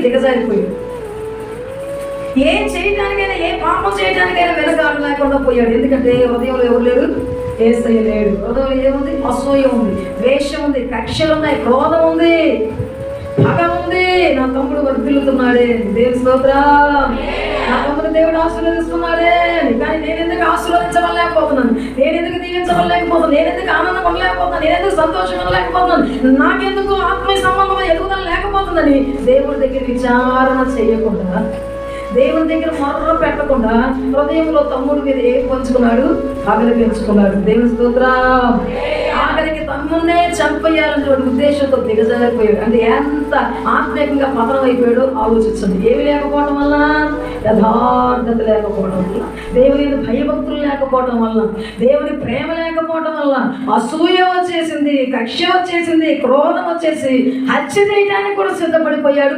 దిగజారిపోయాడు. ఏం చేయడానికైనా ఏ పాపం చేయడానికైనా వెనకాడు లేకుండా పోయాడు. ఎందుకంటే హృదయంలో ఎవరు లేరు? ఏసయ్య లేడు. హృదయంలో ఏముంది? అసూయ ఉంది. ద్వేషం ఉంది. కక్షలు ఉన్నాయి. క్రోధం ఉంది. పగ ఉంది. నా తమ్ముడు వర్తిల్లుతున్నాడే దేవి స్తోత్ర. నా తమ్ముడు దేవుడు ఆశీర్వదిస్తున్నాడే. కానీ నేను ఎందుకు ఆశీర్వదించవలేకపోతున్నాను నేను ఎందుకు దీవించవలేకపోతున్నాను నేను ఎందుకు ఆనందం ఉండలేకపోతున్నాను నేను ఎందుకు సంతోషం ఉండలేకపోతున్నాను నాకెందుకు ఆత్మీయ సంబంధం ఎదుగుదల లేకపోతుందని దేవుడి దగ్గర విచారణ చేయకుండా దేవుని దగ్గర మొర్ర పెట్టకుండా హృదయంలో తమ్ముడి మీద ఏం పంచుకున్నాడు? ఆకలి పెంచుకున్నాడు దేవుని స్తోత్రా. ఆఖరికి తమ్ముడినే చంపేయాలనే ఉద్దేశంతో దిగజారిపోయాడు. అంటే ఎంత ఆత్మీయంగా పతనం అయిపోయాడో ఆలోచించండి ఏమి లేకపోవడం వల్ల యథార్థత లేకపోవడం వల్ల దేవుని భయభక్తులు లేకపోవడం వల్ల దేవుని ప్రేమ లేకపోవడం వల్ల అసూయ వచ్చేసింది కక్ష వచ్చేసింది క్రోధం వచ్చేసి హత్య చేయడానికి కూడా సిద్ధపడిపోయాడు